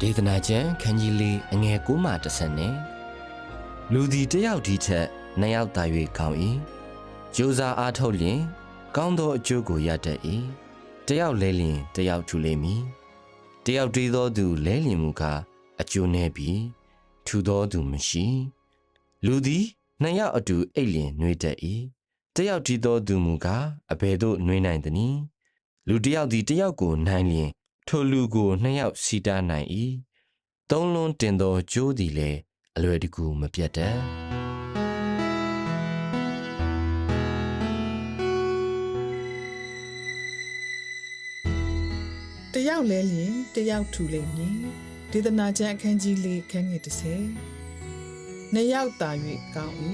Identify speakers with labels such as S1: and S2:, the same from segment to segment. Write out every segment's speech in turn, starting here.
S1: ဒေသနာကျမ်းခန်းကြီးလေးအငယ်9မှ10နဲ့လူသည်တယောက်ဒီထက်နှစ်ယောက်သာ၍ကောင်း၏ကြိုးစားအားထုတ်လျင် ကောင်းသောအကျိုးကိုရတတ်၏တယောက်လဲလျင်တယောက်ထူလိမ့်မည်တယောက်တွေးသောသူလဲလျင်မူကားအကျိုးနည်းပြီးထူသောသူမရှိ လူသည်နှစ်ယောက်အတူအိတ်လျင်နှွေးတတ်၏တယောက်တည်သောသူမူကားအဘယ်သို့နှွေးနိုင်သနည်းလူတစ်ယောက်သည်တယောက်ကိုနိုင်လျင် ထိုလူကိုနှစ်ယောက်စီတားနိုင်၏သုံးလုံးတင်သောကြိုးသည်လည်းအလွယ်တကူမပြတ်တတ်
S2: တယောက်လဲလျင်တယောက်ထူလိမ့်မည်ဒေသနာကျမ်းအခန်းကြီး၄ခန်းငယ်30နှစ်ယောက်သာ၍ကောင်း၏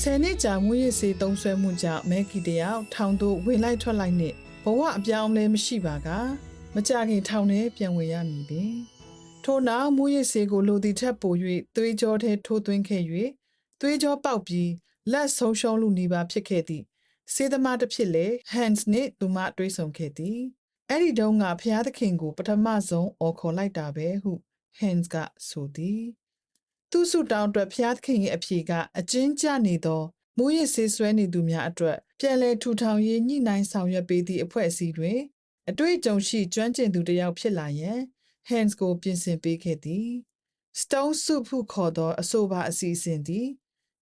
S2: ဆယ်နှစ်ကြာမွေးရစေသုံးဆွဲမှုကြောင့်မဲကီတယောက်ထောင်သို့ဝင်လိုက်ထွက်လိုက်နှင့် ဘဝအပြောင်းအလဲမရှိပါက မကြခင်ထောင်ထဲပြန်ဝင်ရမည်ပင်ထို့နောက်မွေးရစေကိုလိုသည်ထက်ပို၍သွေးကြောထဲထိုးသွင်းခဲ့၍သွေးကြောပေါက်ပြီးလက်ဆုံးရှုံးလူနေပါဖြစ်ခဲ့သည်စေသမားတစ်ဖြစ်လေ hands နှင့်သူမတွေးဆုံခဲ့သည်အဲ့ဒီတုန်းကဖျားသခင်ကို ပထမဆုံးအော်ခေါ်လိုက်တာပဲဟု Hans ကဆိုသည်သူဆုတောင်းအတွက်ဖျားသခင်ရဲ့အဖြေကအကျဉ်းကျနေသောမိုးရစ်ဆေးဆွဲနေသူများအတွက် ပြန်လည်ထူထောင်ရေးညှိနှိုင်းဆောင်ရွက်ပေးသည့်အဖွဲ့အစည်းတွင် အတွေ့အကြုံရှိကျွမ်းကျင်သူတစ်ယောက်ဖြစ်လာရန် Hans ကိုပြင်ဆင်ပေးခဲ့သည် Stone Soup ဟုခေါ်သောအဆိုပါအစီအစဉ်သည်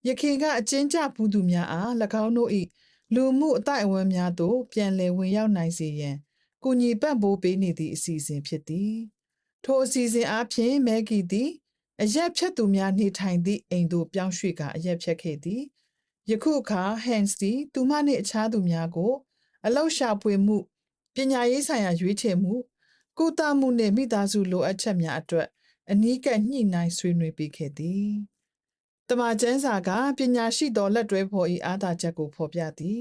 S2: ယခင်ကအကျဉ်းကျပူးသူများအား၎င်းတို့၏လူမှုအတိုင်းအဝန်းများသို့ပြန်လည်ဝင်ရောက်နိုင်စေရန်ကူညီပံ့ပိုးပေးနေသည့်အစီအစဉ်ဖြစ်သည်ထိုအစီအစဉ်အားဖြင့်မဲဂီသည်အရက်ဖြတ်သူများနေထိုင်သည့်အိမ်သို့ပြောင်းရွှေ့ကာအရက်ဖြတ်ခဲ့သည် ယခုအခါဟန်စ်သည်သူမနှင့်အခြားသူများကို အလောက်ရှာဖွေမှုပညာရေးဆိုင်ရာရွေးချယ်မှုကုသမှုနှင့်မိသားစုလိုအပ်ချက်များအတွက်အနီးကပ်ညှိနှိုင်းဆွေးနွေးပေးခဲ့သည်တမန်ကျမ်းစာကပညာရှိသောလက်တွဲဖော်၏အားသာချက်ကိုဖော်ပြသည်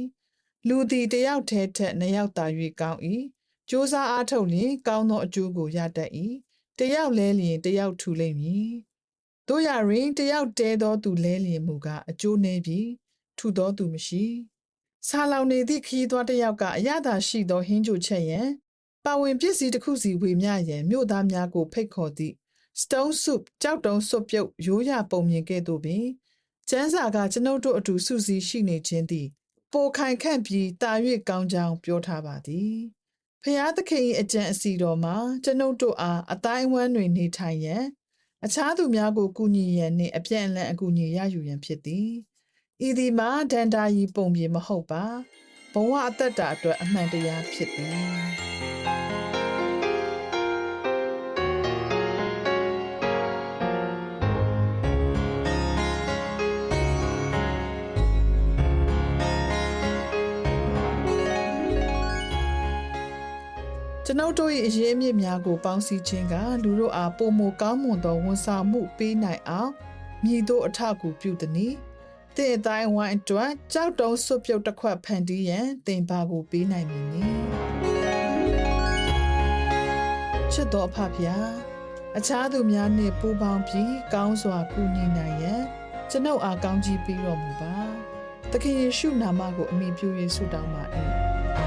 S2: လူသည်တယောက်တည်းထက်နှစ်ယောက်သာ၍ကောင်း၏စ조사အားထုတ်လျင်ကောင်းသောအကျိုးကိုရတတ်၏တယောက်လဲလျင်တယောက်ထူလိမ့်မည်တို့ရရင်တယောက်တဲသောသူလဲလျင်မူကားအကျိုးနည်းပြီး ထူသောသူမရှိဆာလောင်နေသည့်ခရီးသွားတစ်ယောက်ကအရသာရှိသောဟင်းကြိုချက်ရန်ပါဝင်ပစ္စည်းတစ်ခုစီဝေမျှရန်မြို့သားများကိုဖိတ်ခေါ်သည့် stone soup ကြောက်တုံးစွပ်ပြုတ်ရိုးရပုံမြင်ကဲ့သို့ပင်ကျန်းစာကကျွန်ုပ်တို့အတူစုစည်းရှိနေခြင်းသည်ပိုခိုင်ခန့်ပြီးတာ၍ကောင်းကြောင်းပြောထားပါသည်ဖျားသခင်၏အကြံအစီတော်မှာကျွန်ုပ်တို့အားအတိုင်းအဝန်းတွင်နေထိုင်ရန်အခြားသူများကိုကူညီရန်နှင့်အပြည့်အလံအကူအညီရယူရန်ဖြစ်သည် ဤဒီမှာဒန်တာရီပုံပြေမဟုတ်ပါဘဝအသက်တာအတွက်အမှန်တရားဖြစ်သည်ကျွန်ုပ်တို့၏အရေးအမြစ်များကိုပေါင်းစည်းခြင်းကလူတို့အားပုံမကောင်းမွန်သောဝန်ဆောင်မှုပေးနိုင်အောင်မြည်သောအထောက်အကူပြုသည်။ သင်အတိုင်းဝိုင်းအတွက်ကြောက်တုံးဆွပြုတ်တစ်ခွက်ဖန်တီးရန်သင်ပါကိုပေးနိုင်မည်နီ။ချစ်တော်အဖဖျားအခြားသူများနှင့်ပူးပေါင်းပြီးကောင်းစွာကူညီနိုင်ရန်ကျွန်ုပ်အားကောင်းချီးပေးတော်မူပါ။သခင်ယေရှုနာမကိုအမိပြု၍ဆုတောင်းပါ၏။